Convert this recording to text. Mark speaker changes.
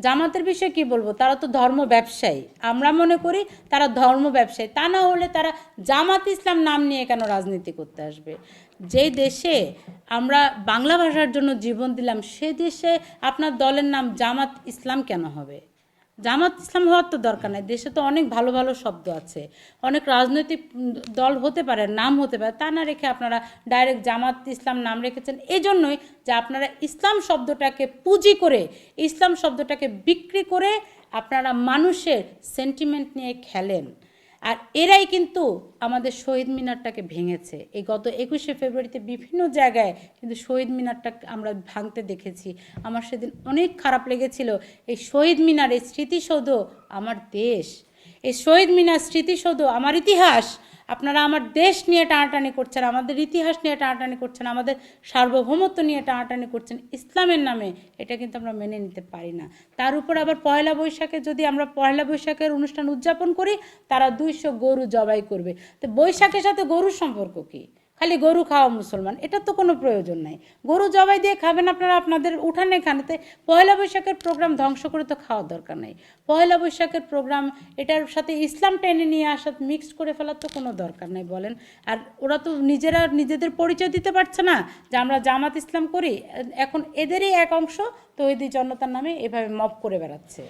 Speaker 1: জামাতের বিষয়ে কি বলব? তারা তো ধর্ম ব্যবসায়ী। আমরা মনে করি তারা ধর্ম ব্যবসায়ী। তা না হলে তারা জামাত ইসলাম নাম নিয়ে কেন রাজনীতি করতে আসবে? যে দেশে আমরা বাংলা ভাষার জন্য জীবন দিলাম, সে দেশে আপনার দলের নাম জামাত ইসলাম কেন হবে? জামাত ইসলাম হওয়ার তো দরকার নেই। দেশে তো অনেক ভালো ভালো শব্দ আছে। অনেক রাজনৈতিক দল হতে পারে, নাম হতে পারে, তা না রেখে আপনারা ডাইরেক্ট জামাত ইসলাম নাম রেখেছেন। এই জন্যই যে আপনারা ইসলাম শব্দটাকে পুঁজি করে, ইসলাম শব্দটাকে বিক্রি করে আপনারা মানুষের সেন্টিমেন্ট নিয়ে খেলেন। আর এরাই কিন্তু আমাদের শহীদ মিনারটাকে ভেঙেছে। এই গত একুশে ফেব্রুয়ারিতে বিভিন্ন জায়গায় কিন্তু শহীদ মিনারটা আমরা ভাঙতে দেখেছি। আমার সেদিন অনেক খারাপ লেগেছিল। এই শহীদ মিনার এই স্মৃতিসৌধ আমার দেশ। এই শহীদ মিনার স্মৃতিসৌধ আমার ইতিহাস। আপনারা আমার দেশ নিয়ে টানাটানি করছেন, আমাদের ইতিহাস নিয়ে টানাটানি করছেন, আমাদের সার্বভৌমত্ব নিয়ে টানাটানি করছেন, ইসলামের নামে এটা কিন্তু আমরা মেনে নিতে পারি না। তার উপর আবার পয়লা বৈশাখে যদি আমরা পয়লা বৈশাখের অনুষ্ঠান উদযাপন করি, তারা দুইশো গরু জবাই করবে। তো বৈশাখের সাথে গরুর সম্পর্ক কী? খালি গরু খাওয়া মুসলমান, এটা তো কোনো প্রয়োজন নাই। গরু জবাই দিয়ে খাবেন আপনারা, আপনাদের উঠানে খানেতে পয়লা বৈশাখের প্রোগ্রাম ধ্বংস করে তো খাওয়ার দরকার নেই। পয়লা বৈশাখের প্রোগ্রাম, এটার সাথে ইসলাম টেনে নিয়ে আসা, মিক্সড করে ফেলার তো কোনো দরকার নেই বলেন। আর ওরা তো নিজেরা, নিজেদের পরিচয় দিতে পারছে না যে আমরা জামাত ইসলাম করি। এখন এদেরই এক অংশ তৈরি জনতার নামে এভাবে মপ করে বেড়াচ্ছে।